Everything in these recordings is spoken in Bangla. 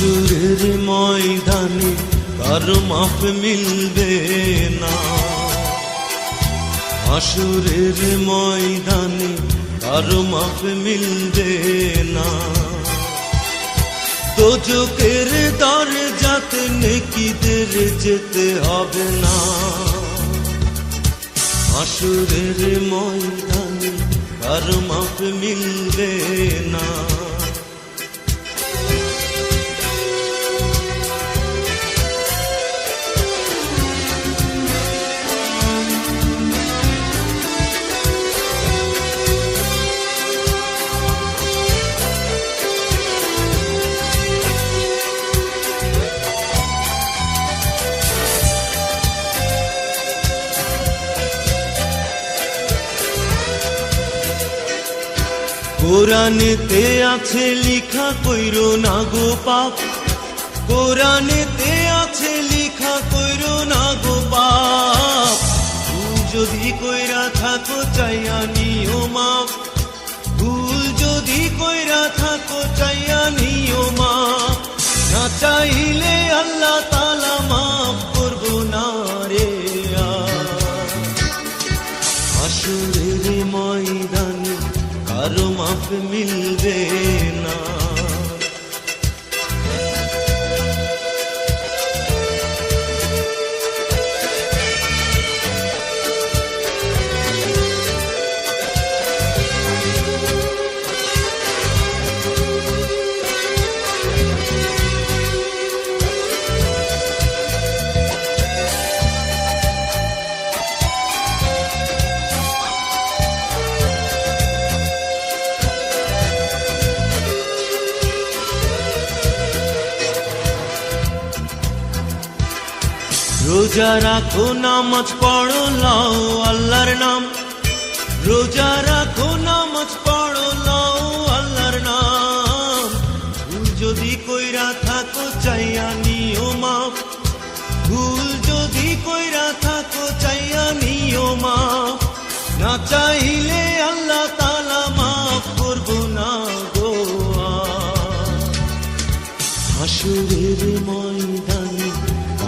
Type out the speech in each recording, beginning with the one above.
হাসুরের ময়দানে কারও মাপ মিলবে না। হাসুরের ময়দানে কারও মাপ মিলবে না। তোজকের দরজাতে নেকিদের যেতে হবে না। হাসুরের ময়দানে কারও মাপ মিলবে না। কোরআনেতে আছে লিখা কইর না গো পাপ। কোরআনেতে আছে লিখা কইর না গো পাপ। যদি কইরা থাকো, চাইয়া নিও মাপ। ভুল যদি কইরা কারও মাপ মিলবে রোজা রাখো নামাজ পড়ো, লাও আল্লাহর নাম। রোজা রাখো নামাজ পড়ো, লাও আল্লাহর নাম। ভুল যদি কইরা থাকো, চাইয়া নিও মাপ ভুল যদি কইরা থাকো, চাইয়া নিও মাপ না চাইলে আল্লাহ তালা মাফ করব না গো। হাসুরের ময়দানে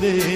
মিলবে